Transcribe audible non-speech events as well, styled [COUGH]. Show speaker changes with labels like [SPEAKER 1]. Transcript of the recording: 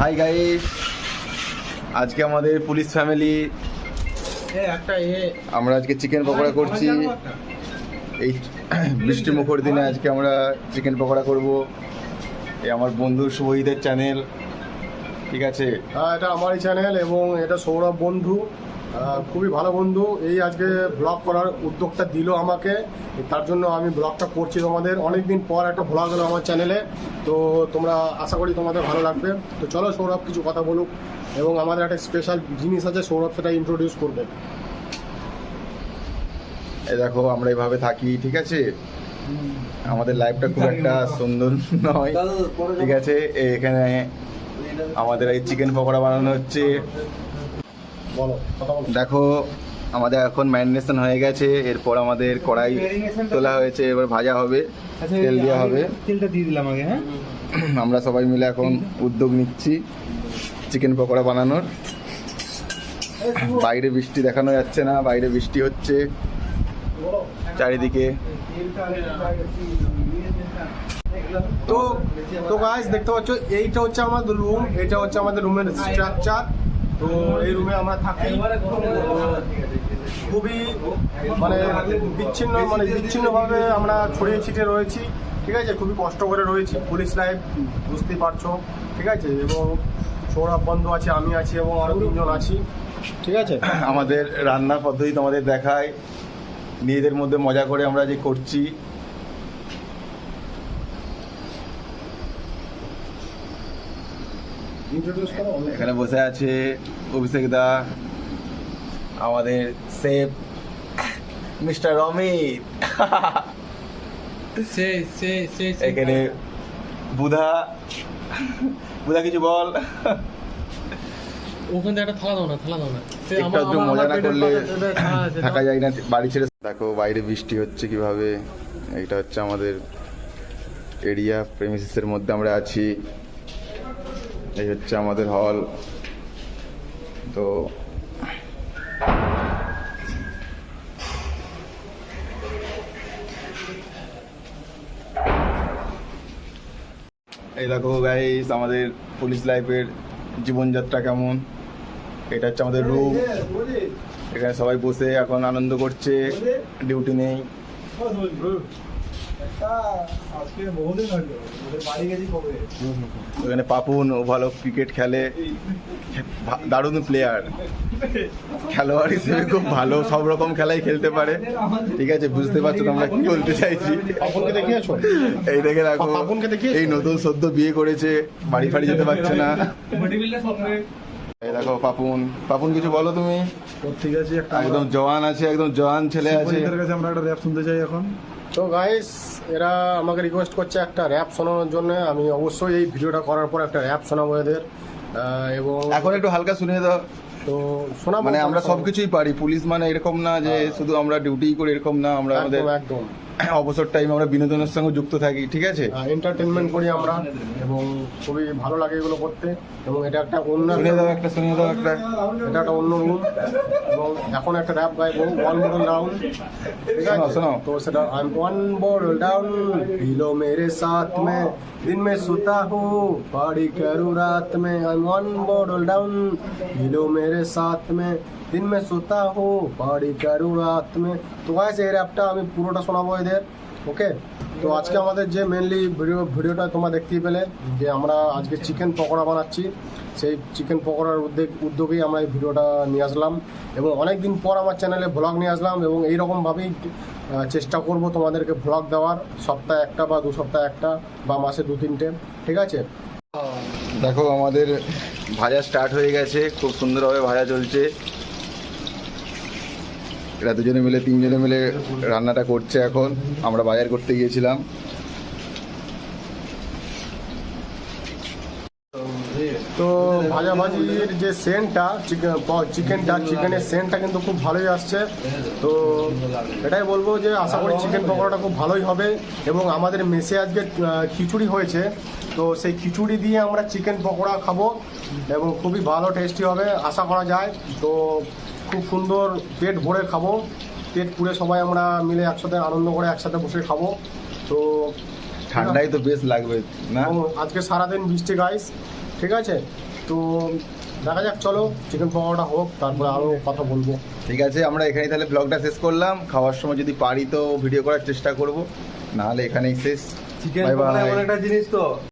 [SPEAKER 1] Hi guys আজকে আমাদের police family
[SPEAKER 2] একটা এ।
[SPEAKER 1] আমরা আজকে চিকেন পকোড়া করছি। এই বৃষ্টি মুখর দিনে আজকে আমরা চিকেন পকোড়া করব। এই আমার বন্ধু শুভহিদের চ্যানেল ঠিক আছে?
[SPEAKER 2] হ্যাঁ এটা আমারই চ্যানেল এবং এটা সৌরভ বন্ধু। খুবই ভালো বন্ধু। এই আজকে ব্লগ করার উদ্যোগটা দিল আমাকে। তার জন্য আমি ব্লগটা করছি তোমাদের। অনেকদিন পর একটা ব্লগ এলো আমার চ্যানেলে তো তোমরা আশা করি তোমাদের ভালো লাগবে। তো চলো সৌরভ কিছু কথা বলুক এবং আমাদের একটা স্পেশাল জিনিস আছে সৌরভ সেটা ইন্ট্রোডিউস করবে।
[SPEAKER 1] এই দেখো আমরা এইভাবে থাকি ঠিক আছে? আমাদের লাইফটা খুব একটা সুন্দর নয় ঠিক আছে? এখানে আমাদের এই চিকেন পকোড়া বানানো হচ্ছে। দেখো আমাদের এখন ম্যারিনেশন হয়ে গেছে এরপর আমাদের কড়াই তোলা হয়েছে এবার ভাজা হবে তেল দেওয়া হবে।
[SPEAKER 3] তেলটা দিয়ে দিলাম আগে হ্যাঁ? [CLEARS THROAT]
[SPEAKER 1] আমরা সবাই মিলে এখন উদ্যোগ নিচ্ছি চিকেন পকোড়া বানানোর। বাইরে বৃষ্টি দেখানো যাচ্ছে না বাইরে বৃষ্টি হচ্ছে। চারিদিকে।
[SPEAKER 2] তো তো গাইস দেখতে পাচ্ছ এইটা হচ্ছে আমাদের রুম এটা হচ্ছে আমাদের রুমের স্ট্রাকচার তো এই রুমে আমরা থাকি। খুবই মানে বিচ্ছিন্ন মানে বিচ্ছিন্নভাবে আমরা ছড়িয়ে ছিটিয়ে রয়েছি, ঠিক আছে? খুবই কষ্ট করে রয়েছি। পুলিশ লাইফ বুঝতেই পারছ, ঠিক আছে? এবং সৌরভ বন্ধু আছে, আমি আছি, এবং আরও তিনজন আছি, ঠিক আছে?
[SPEAKER 1] আমাদের রান্নার পদ্ধতি তোমাদের দেখায়। নিজেদের মধ্যে মজা করে আমরা যে করছি
[SPEAKER 2] ইন্ট্রোডিউস করো
[SPEAKER 1] এখানে বসে আছে অভিষেক দা আমাদের সেফ মিস্টার অমিত
[SPEAKER 3] সে সে সে সে-
[SPEAKER 1] এখানে বুধা বুধা কিছু বল।
[SPEAKER 3] ওখান থেকে একটা থালা দাও না থালা দাও না।
[SPEAKER 1] একটু মজা না করলে থাকা যায় না বাড়ি ছেড়ে দেখো বাইরে বৃষ্টি হচ্ছে কীভাবে। এইটা হচ্ছে আমাদের এরিয়া প্রেমিসিসের মধ্যে আমরা আছি। এই হচ্ছে আমাদের হল তো এই দেখো গাইস আমাদের পুলিশ লাইফের জীবনযাত্রা কেমন? এটা হচ্ছে আমাদের রুম এখানে সবাই বসে এখন আনন্দ করছে ডিউটি নেই। এখানে পাপুন ও ভালো ক্রিকেট খেলে। দারুণ প্লেয়ার খেলোয়াড় হিসেবে খুব ভালো সব রকম খেলাই খেলতে পারে। ঠিক আছে বুঝতে পারছ আমরা কি বলতে চাইছি? এই দেখে রাখো এই নতুন সদ্য বিয়ে করেছে বাড়ি ফাড়ি যেতে পারছে না। এই দেখো পাপুন। পাপুন কিছু বলো তুমি?
[SPEAKER 4] ঠিক আছে একটা
[SPEAKER 1] একদম জওয়ান আছে একদম জওয়ান ছেলে আছে।
[SPEAKER 4] সুপরিচিতের কাছে আমরা একটা র্যাপ শুনতে চাই এখন।
[SPEAKER 2] তো গাইস এরা আমাকে রিকোয়েস্ট করছে একটা র্যাপ শোনানোর জন্য। আমি অবশ্যই এই ভিডিওটা করার পর একটা র্যাপ শোনাবো এদের। এবং
[SPEAKER 1] এখন একটু হালকা শুনিয়ে দাও।
[SPEAKER 2] তো শোনাবো
[SPEAKER 1] মানে আমরা। সবকিছুই পারি পুলিশ মানে এরকম না যে শুধু আমরা ডিউটি করি এরকম না আমরা আমাদের
[SPEAKER 2] একদম একদম।
[SPEAKER 1] অবসর টাইম আমরা বিনোদনের সঙ্গে যুক্ত থাকি ঠিক আছে
[SPEAKER 2] এন্টারটেনমেন্ট করি আমরা এবং খুবই ভালো লাগে এগুলো করতে এবং এটা একটা অন্য
[SPEAKER 1] শুনিয়ে দাও একটা শুনিয়ে দাও একটা
[SPEAKER 2] এটা একটা অন্য রুম এবং এখন একটা র্যাপ গাইবো ওয়ান মডেল ডাউন ঠিক
[SPEAKER 1] শোনাও,
[SPEAKER 2] আছে
[SPEAKER 1] শোনাও।
[SPEAKER 2] তো সেটা I am one model down ढीलो मेरे साथ में दिन में सोता हूँ पार्टी करूँ रात में I am one model down ढीलो मेरे साथ में দিন মে সোতা হো বাড়ি কারু রাত মে তো গাইস এই র্যাপটা আমি পুরোটা শোনাবো এদের ওকে তো আজকে আমাদের যে মেনলি ভিডিও ভিডিওটা তোমরা দেখতেই পেলে যে আমরা আজকে চিকেন পকোড়া বানাচ্ছি সেই চিকেন পকোড়ার উদ্যোগ, উদ্যোগেই আমরা এই ভিডিওটা নিয়ে আসলাম। এবং অনেক দিন পর আমার চ্যানেলে ব্লগ নিয়ে আসলাম এবং এইরকমভাবেই চেষ্টা করব তোমাদেরকে ব্লগ দেওয়ার। সপ্তাহে একটা বা দু সপ্তাহে একটা বা মাসে দু তিনটে, ঠিক আছে?
[SPEAKER 1] দেখো, আমাদের ভাজা স্টার্ট হয়ে গেছে। খুব সুন্দরভাবে ভাজা চলছে। এরা দুজনে মিলে, তিনজনে মিলে রান্নাটা করছে এখন। আমরা বাজার করতে গিয়েছিলাম।
[SPEAKER 2] তো ভাজাভাজির যে সেন্টটা, চিকেন চিকেনটা, চিকেনের সেন্টটা কিন্তু খুব ভালোই আসছে। তো এটাই বলব যে আশা করি চিকেন পকোড়াটা খুব ভালোই হবে এবং আমাদের মেসে আজকে খিচুড়ি হয়েছে। তো সেই খিচুড়ি দিয়ে আমরা চিকেন পকোড়া খাব এবং খুবই ভালো, টেস্টি হবে, আশা করা যায়। তো খুব সুন্দর পেট ভরে খাব। পেট পুড়ে সবাই আমরা মিলে একসাথে আনন্দ করে একসাথে বসে খাব। তো
[SPEAKER 1] ঠান্ডাই তো বেশ লাগবে না?
[SPEAKER 2] আজকে সারাদিন বৃষ্টি গাইস ঠিক আছে? তো দেখা যাক চলো চিকেন পকোড়া হোক তারপরে আরও কথা বলব।
[SPEAKER 1] ঠিক আছে আমরা এখানেই তাহলে ব্লগটা শেষ করলাম। খাওয়ার সময় যদি পারি তো ভিডিও করার চেষ্টা করব। নাহলে এখানেই শেষ।
[SPEAKER 4] চিকেন. এমন একটা জিনিস তো।